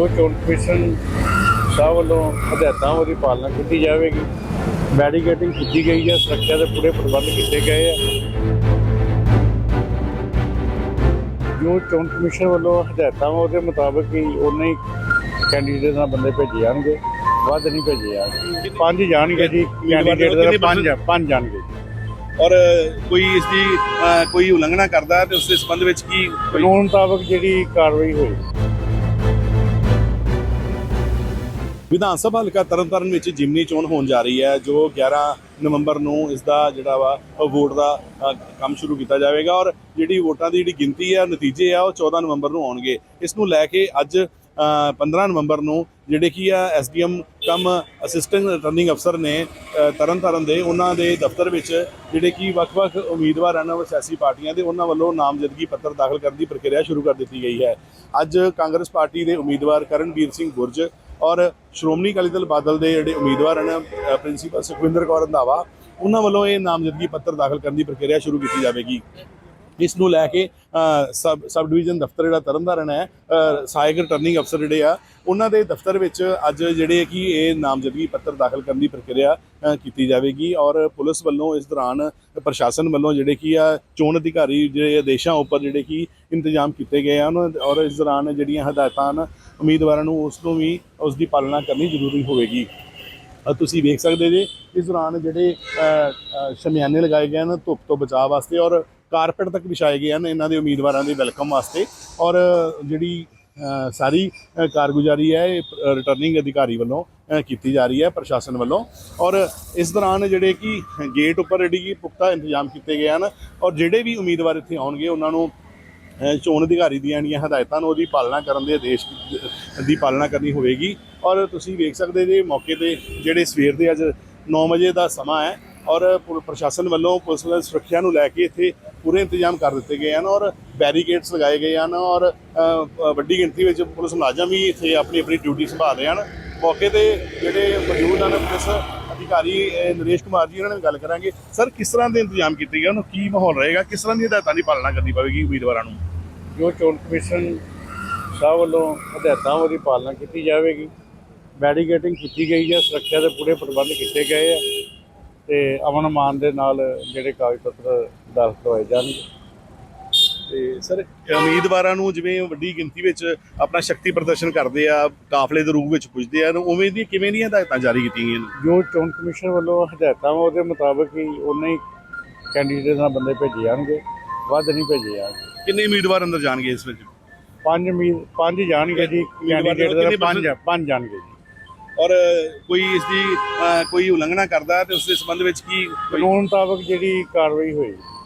ਜੋ ਚੋਣ ਕਮਿਸ਼ਨ ਸਾਹਿਬ ਵੱਲੋਂ ਹਦਾਇਤਾਂ ਉਹਦੀ ਪਾਲਣਾ ਕੀਤੀ ਜਾਵੇਗੀ। ਮੈਡੀਕੇਟਿੰਗ ਕੀਤੀ ਗਈ ਹੈ ਸੁਰੱਖਿਆ ਦੇ ਪੂਰੇ ਪ੍ਰਬੰਧ ਕੀਤੇ ਗਏ ਆ। ਜੋ ਚੋਣ ਕਮਿਸ਼ਨ ਵੱਲੋਂ ਹਦਾਇਤਾਂ ਉਹਦੇ ਮੁਤਾਬਕ ਹੀ ਉਨੇ ਹੀ ਕੈਂਡੀਡੇਟ ਨਾਲ ਬੰਦੇ ਭੇਜੇ ਜਾਣਗੇ ਵੱਧ ਨਹੀਂ ਭੇਜੇ ਜਾਣਗੇ। ਪੰਜ ਜਾਣਗੇ ਜੀ ਕੈਂਡੀਡੇਟ ਦੇ ਪੰਜ ਪੰਜ ਜਾਣਗੇ ਔਰ ਕੋਈ ਇਸ ਦੀ ਕੋਈ ਉਲੰਘਣਾ ਕਰਦਾ ਤੇ ਉਸ ਦੇ ਸੰਬੰਧ ਵਿੱਚ ਕੀ ਕਾਨੂੰਨ ਮੁਤਾਬਕ ਜਿਹੜੀ ਕਾਰਵਾਈ ਹੋਈ। ਵਿਧਾਨ ਸਭਾ ਹਲਕਾ ਤਰਨਤਾਰਨ ਵਿੱਚ ਜਿਮਨੀ ਚੋਣ ਹੋਣ ਜਾ ਰਹੀ ਹੈ ਜੋ 11 ਨਵੰਬਰ ਨੂੰ ਇਸ ਦਾ ਜਿਹੜਾ ਵਾ ਉਹ ਵੋਟ ਦਾ ਕੰਮ ਸ਼ੁਰੂ ਕੀਤਾ ਜਾਵੇਗਾ ਔਰ ਜਿਹੜੀ ਵੋਟਾਂ ਦੀ ਜਿਹੜੀ ਗਿਣਤੀ ਹੈ ਨਤੀਜੇ ਆ ਉਹ 14 ਨਵੰਬਰ ਨੂੰ ਆਉਣਗੇ। ਇਸ ਨੂੰ ਲੈ ਕੇ ਅੱਜ ਅ, 15 ਨਵੰਬਰ ਨੂੰ ਜਿਹੜੇ ਕੀ ਆ ਐਸਡੀਐਮ ਕਮ ਅਸਿਸਟੈਂਟ ਰਿਟਰਨਿੰਗ ਅਫਸਰ ਨੇ ਅ, ਤਰਨਤਾਰਨ ਦੇ ਉਹਨਾਂ ਦੇ ਦਫ਼ਤਰ ਵਿੱਚ ਜਿਹੜੇ ਕੀ ਵੱਖ-ਵੱਖ ਉਮੀਦਵਾਰ ਹਨ ਉਹ ਸਿਆਸੀ ਪਾਰਟੀਆਂ ਦੇ ਉਹਨਾਂ ਵੱਲੋਂ ਨਾਮਜ਼ਦਗੀ ਪੱਤਰ ਦਾਖਲ ਕਰਨ ਦੀ ਪ੍ਰਕਿਰਿਆ ਸ਼ੁਰੂ ਕਰ ਦਿੱਤੀ ਗਈ ਹੈ। ਅੱਜ ਕਾਂਗਰਸ ਪਾਰਟੀ ਦੇ ਉਮੀਦਵਾਰ ਕਰਨਵੀਰ ਸਿੰਘ ਗੁਰਜ ਔਰ ਸ਼੍ਰੋਮਣੀ ਅਕਾਲੀ ਦਲ ਬਾਦਲ ਦੇ ਜਿਹੜੇ ਉਮੀਦਵਾਰ ਹਨ ਅ, ਪ੍ਰਿੰਸੀਪਲ ਸੁਖਵਿੰਦਰ ਕੌਰ ਰੰਧਾਵਾ ਉਹਨਾਂ ਵੱਲੋਂ ਇਹ ਨਾਮਜ਼ਦਗੀ ਪੱਤਰ ਦਾਖਲ ਕਰਨ ਦੀ ਪ੍ਰਕਿਰਿਆ ਸ਼ੁਰੂ ਕੀਤੀ ਜਾਵੇਗੀ। ਇਸ ਨੂੰ ਲੈ ਕੇ ਸਬ ਸਬ ਡਿਵੀਜ਼ਨ ਦਫ਼ਤਰ ਜਿਹੜਾ ਤਰਨਤਾਰਨ ਹੈ ਸਹਾਇਕ ਰਿਟਰਨਿੰਗ ਅਫਸਰ ਜਿਹੜੇ ਆ ਉਹਨਾਂ ਦੇ ਦਫ਼ਤਰ ਵਿੱਚ ਅੱਜ ਜਿਹੜੇ ਕਿ ਇਹ ਨਾਮਜ਼ਦਗੀ ਪੱਤਰ ਦਾਖਲ ਕਰਨ ਦੀ ਪ੍ਰਕਿਰਿਆ ਕੀਤੀ ਜਾਵੇਗੀ ਔਰ ਪੁਲਿਸ ਵੱਲੋਂ ਇਸ ਦੌਰਾਨ ਪ੍ਰਸ਼ਾਸਨ ਵੱਲੋਂ ਜਿਹੜੇ ਕੀ ਆ ਚੋਣ ਅਧਿਕਾਰੀ ਜਿਹੜੇ ਆਦੇਸ਼ਾਂ ਉੱਪਰ ਜਿਹੜੇ ਕੀ ਇੰਤਜ਼ਾਮ ਕੀਤੇ ਗਏ ਹਨ ਔਰ ਇਸ ਦੌਰਾਨ ਜਿਹੜੀਆਂ ਹਦਾਇਤਾਂ ਹਨ ਉਮੀਦਵਾਰਾਂ ਨੂੰ ਉਸ ਨੂੰ ਵੀ ਉਸ ਦੀ ਪਾਲਣਾ ਕਰਨੀ ਜ਼ਰੂਰੀ ਹੋਵੇਗੀ। ਤੁਸੀਂ ਵੇਖ ਸਕਦੇ ਜੇ ਇਸ ਦੌਰਾਨ ਜਿਹੜੇ ਅ, ਸ਼ਮਿਆਨੇ ਲਗਾਏ ਗਏ ਹਨ ਧੁੱਪ ਤੋਂ ਬਚਾਅ ਵਾਸਤੇ ਔਰ ਕਾਰਪੈਟ ਤੱਕ ਵਿਛਾਏ ਗਏ ਹਨ ਇਹਨਾਂ ਦੇ ਉਮੀਦਵਾਰਾਂ ਦੇ ਵੈਲਕਮ ਵਾਸਤੇ। ਔਰ ਜਿਹੜੀ ਸਾਰੀ ਕਾਰਗੁਜ਼ਾਰੀ ਹੈ ਇਹ ਰਿਟਰਨਿੰਗ ਅਧਿਕਾਰੀ ਵੱਲੋਂ ਕੀਤੀ ਜਾ ਰਹੀ ਹੈ ਪ੍ਰਸ਼ਾਸਨ ਵੱਲੋਂ। ਔਰ ਇਸ ਦੌਰਾਨ ਜਿਹੜੇ ਕਿ ਗੇਟ ਉੱਪਰ ਜਿਹੜੀ ਕਿ ਪੁਖਤਾ ਇੰਤਜ਼ਾਮ ਕੀਤੇ ਗਏ ਹਨ ਔਰ ਜਿਹੜੇ ਵੀ ਉਮੀਦਵਾਰ ਇੱਥੇ ਆਉਣਗੇ ਉਹਨਾਂ ਨੂੰ ਚੋਣ ਅਧਿਕਾਰੀ ਦੀਆਂ ਜਿਹੜੀਆਂ ਹਦਾਇਤਾਂ ਨੂੰ, ਉਹਦੀ ਪਾਲਣਾ ਕਰਨ ਦੇ ਆਦੇਸ਼ ਦੀ ਪਾਲਣਾ ਕਰਨੀ ਹੋਵੇਗੀ। ਔਰ ਤੁਸੀਂ ਵੇਖ ਸਕਦੇ ਜੇ ਮੌਕੇ ਤੇ ਜਿਹੜੇ ਸਵੇਰ ਦੇ ਅੱਜ 9 ਵਜੇ ਦਾ ਸਮਾਂ ਹੈ, ਔਰ ਪੁਲ- ਪ੍ਰਸ਼ਾਸਨ ਵੱਲੋਂ ਪੁਲਿਸ ਦੀ ਸੁਰੱਖਿਆ ਨੂੰ ਲੈ ਕੇ ਇੱਥੇ ਪੂਰੇ ਇੰਤਜ਼ਾਮ ਕਰ ਦਿੱਤੇ ਗਏ ਹਨ, ਔਰ ਬੈਰੀਕੇਡਸ ਲਗਾਏ ਗਏ ਹਨ, ਔਰ ਵੱਡੀ ਗਿਣਤੀ ਵਿੱਚ ਪੁਲਿਸ ਮੁਲਾਜ਼ਮ ਵੀ ਇੱਥੇ ਆਪਣੀ ਆਪਣੀ ਡਿਊਟੀ ਸੰਭਾਲ ਰਹੇ ਹਨ। ਮੌਕੇ ਤੇ ਜਿਹੜੇ ਮੌਜੂਦ ਹਨ ਪੁਲਿਸ ਅਧਿਕਾਰੀ ਨਰੇਸ਼ ਕੁਮਾਰ ਜੀ ਇਹਨਾਂ ਨਾਲ ਗੱਲ ਕਰਾਂਗੇ। ਸਰ, ਕਿਸ ਤਰ੍ਹਾਂ ਦੇ ਇੰਤਜ਼ਾਮ ਕੀਤੇ ਗਏ? ਉਹਨੂੰ ਕੀ ਮਾਹੌਲ ਰਹੇਗਾ? ਕਿਸ ਤਰ੍ਹਾਂ ਦੀ ਹਦਾਇਤਾਂ ਦੀ ਪਾਲਣਾ ਕਰਨੀ ਪਵੇਗੀ ਉਮੀਦਵਾਰਾਂ ਨੂੰ? ਜੋ ਚੋਣ ਕਮਿਸ਼ਨ ਸਾਹਿਬ ਵੱਲੋਂ ਹਦਾਇਤਾਂ ਉਹਦੀ ਪਾਲਣਾ ਕੀਤੀ ਜਾਵੇਗੀ ਮੈਡੀਕੇਟਿੰਗ ਕੀਤੀ ਗਈ ਹੈ ਸੁਰੱਖਿਆ ਦੇ ਪੂਰੇ ਪ੍ਰਬੰਧ ਕੀਤੇ ਗਏ ਆ ਤੇ ਅਮਨ ਮਾਨ ਦੇ ਨਾਲ ਜਿਹੜੇ ਕਾਗਜ਼ ਪੱਤਰ ਦਾਖਲ ਕਰਵਾਏ ਜਾਣਗੇ। ਤੇ ਸਰ ਉਮੀਦਵਾਰਾਂ ਨੂੰ ਜਿਵੇਂ ਵੱਡੀ ਗਿਣਤੀ ਵਿੱਚ ਆਪਣਾ ਸ਼ਕਤੀ ਪ੍ਰਦਰਸ਼ਨ ਕਰਦੇ ਆ ਕਾਫਲੇ ਦੇ ਰੂਪ ਵਿੱਚ ਪੁੱਜਦੇ ਆ ਉਵੇਂ ਦੀ ਕਿਵੇਂ ਦੀਆਂ ਹਦਾਇਤਾਂ ਜਾਰੀ ਕੀਤੀਆਂ ਗਈਆਂ ਨੇ? ਜੋ ਚੋਣ ਕਮਿਸ਼ਨ ਵੱਲੋਂ ਹਦਾਇਤਾਂ ਉਹਦੇ ਮੁਤਾਬਕ ਹੀ ਉਨੇ ਹੀ ਕੈਂਡੀਡੇਟ ਨਾਲ ਬੰਦੇ ਭੇਜੇ ਜਾਣਗੇ ਵੱਧ ਨਹੀਂ ਭੇਜੇ ਜਾਣਗੇ। ਕਿੰਨੇ ਉਮੀਦਵਾਰ ਅੰਦਰ ਜਾਣਗੇ ਇਸ ਵਿੱਚ? ਪੰਜ ਉਮੀਦ ਪੰਜ ਜਾਣਗੇ ਜੀ ਕੈਂਡੀਡੇਟ ਦੇ ਪੰਜ ਪੰਜ ਜਾਣਗੇ ਜੀ। ਔਰ ਕੋਈ ਇਸ ਦੀ ਅ, ਕੋਈ ਉਲੰਘਣਾ ਕਰਦਾ ਤੇ ਉਸ ਦੇ ਸੰਬੰਧ ਵਿੱਚ ਕੀ ਕੋਈ ਕਾਨੂੰਨ ਮੁਤਾਬਕ ਜਿਹੜੀ ਕਾਰਵਾਈ ਹੋਈ ਅ,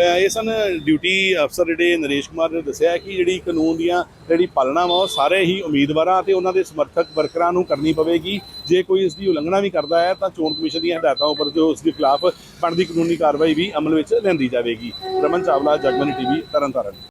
ਇਹ ਸਨ ਡਿਊਟੀ ਅਫਸਰ ਜਿਹੜੇ ਨਰੇਸ਼ ਕੁਮਾਰ ਨੇ ਦੱਸਿਆ ਕਿ ਜਿਹੜੀ ਕਾਨੂੰਨ ਦੀਆਂ ਜਿਹੜੀ ਪਾਲਣਾ ਵਾ, ਉਹ ਸਾਰੇ ਹੀ ਉਮੀਦਵਾਰਾਂ ਅਤੇ ਉਹਨਾਂ ਦੇ ਸਮਰਥਕ ਵਰਕਰਾਂ ਨੂੰ ਕਰਨੀ ਪਵੇਗੀ। ਜੇ ਕੋਈ ਇਸ ਦੀ ਉਲੰਘਣਾ ਵੀ ਕਰਦਾ ਹੈ, ਤਾਂ ਚੋਣ ਕਮਿਸ਼ਨ ਦੀਆਂ ਹਦਾਇਤਾਂ ਉੱਪਰ ਜੋ ਉਸ ਦੇ ਖਿਲਾਫ ਬਣਦੀ ਕਾਨੂੰਨੀ ਕਾਰਵਾਈ ਵੀ ਅਮਲ ਵਿੱਚ ਲੈਂਦੀ ਜਾਵੇਗੀ। ਰਮਨ ਚਾਵਲਾ, ਜਗਮਨੀ ਟੀਵੀ, ਤਰਨਤਾਰਨ।